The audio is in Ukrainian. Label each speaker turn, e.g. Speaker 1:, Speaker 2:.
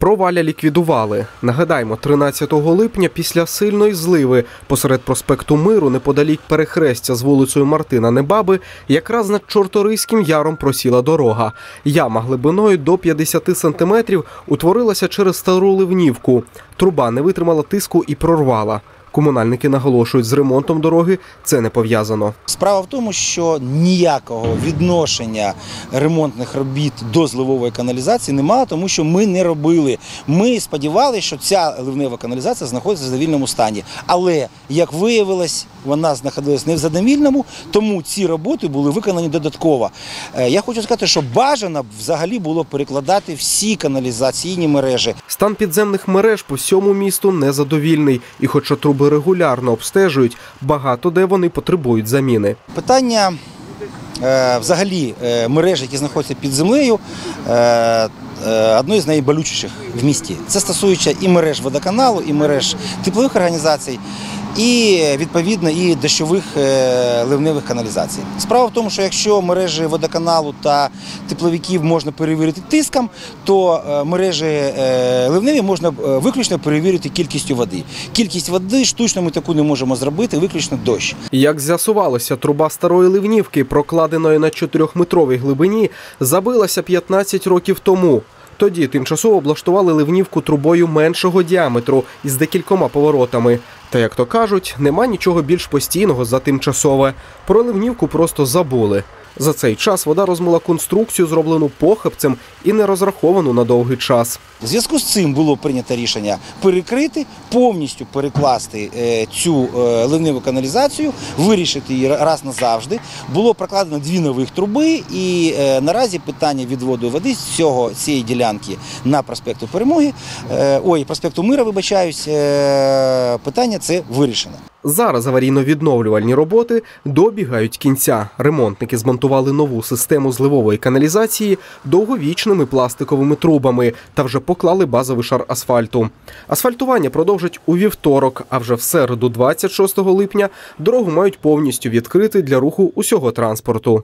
Speaker 1: Проваля ліквідували. Нагадаємо, 13 липня після сильної зливи посеред проспекту Миру, неподалік перехрестя з вулицею Мартина Небаби, якраз над Чорторийським яром просіла дорога. Яма глибиною до 50 сантиметрів утворилася через стару ливнівку. Труба не витримала тиску і прорвала. Комунальники наголошують, з ремонтом дороги це не пов'язано.
Speaker 2: Справа в тому, що ніякого відношення ремонтних робіт до зливової каналізації немає, тому що ми не робили. Ми сподівалися, що ця ливнева каналізація знаходиться в задовільному стані. Але як виявилось, вона знаходилась не в задовільному, тому ці роботи були виконані додатково. Е, Я хочу сказати, що бажано б взагалі було перекладати всі каналізаційні мережі
Speaker 1: Стан підземних мереж по всьому місту незадовільний, і хоча труби регулярно обстежують, багато де вони потребують заміни.
Speaker 2: Питання е, взагалі мережі, мереж, які знаходяться під землею, е, е, одної з найболючіших в місті. Це стосується і мереж водоканалу, і мереж теплових організацій, і відповідно і дощових е, ливневих каналізацій. Справа в тому, що якщо мережі водоканалу та тепловиків можна перевірити тиском, то е, мережі е, ливневі можна виключно перевірити кількістю води. Кількість води штучно ми таку не можемо зробити, виключно дощ.
Speaker 1: Як з'ясувалося, труба старої ливнівки, прокладеної на 4-метровій глибині, забилася 15 років тому. Тоді тимчасово облаштували ливнівку трубою меншого діаметру із декількома поворотами. Та як то кажуть, нема нічого більш постійного за тимчасове. Про ливнівку просто забули. За цей час вода розмила конструкцію, зроблену похабцем і не розраховану на довгий час.
Speaker 2: В зв'язку з цим було прийнято рішення перекрити, повністю перекласти е, цю е, ливневу каналізацію, вирішити її раз назавжди. Було прокладено дві нових труби, і е, наразі питання відводу води з цього цієї ділянки на проспекту Перемоги, ой, проспекту Мира, вибачаюсь, питання це вирішено.
Speaker 1: Зараз аварійно-відновлювальні роботи добігають кінця. Ремонтники змонтували нову систему зливової каналізації довговічними пластиковими трубами та вже поклали базовий шар асфальту. Асфальтування продовжать у вівторок, а вже в середу, 26 липня, дорогу мають повністю відкрити для руху усього транспорту.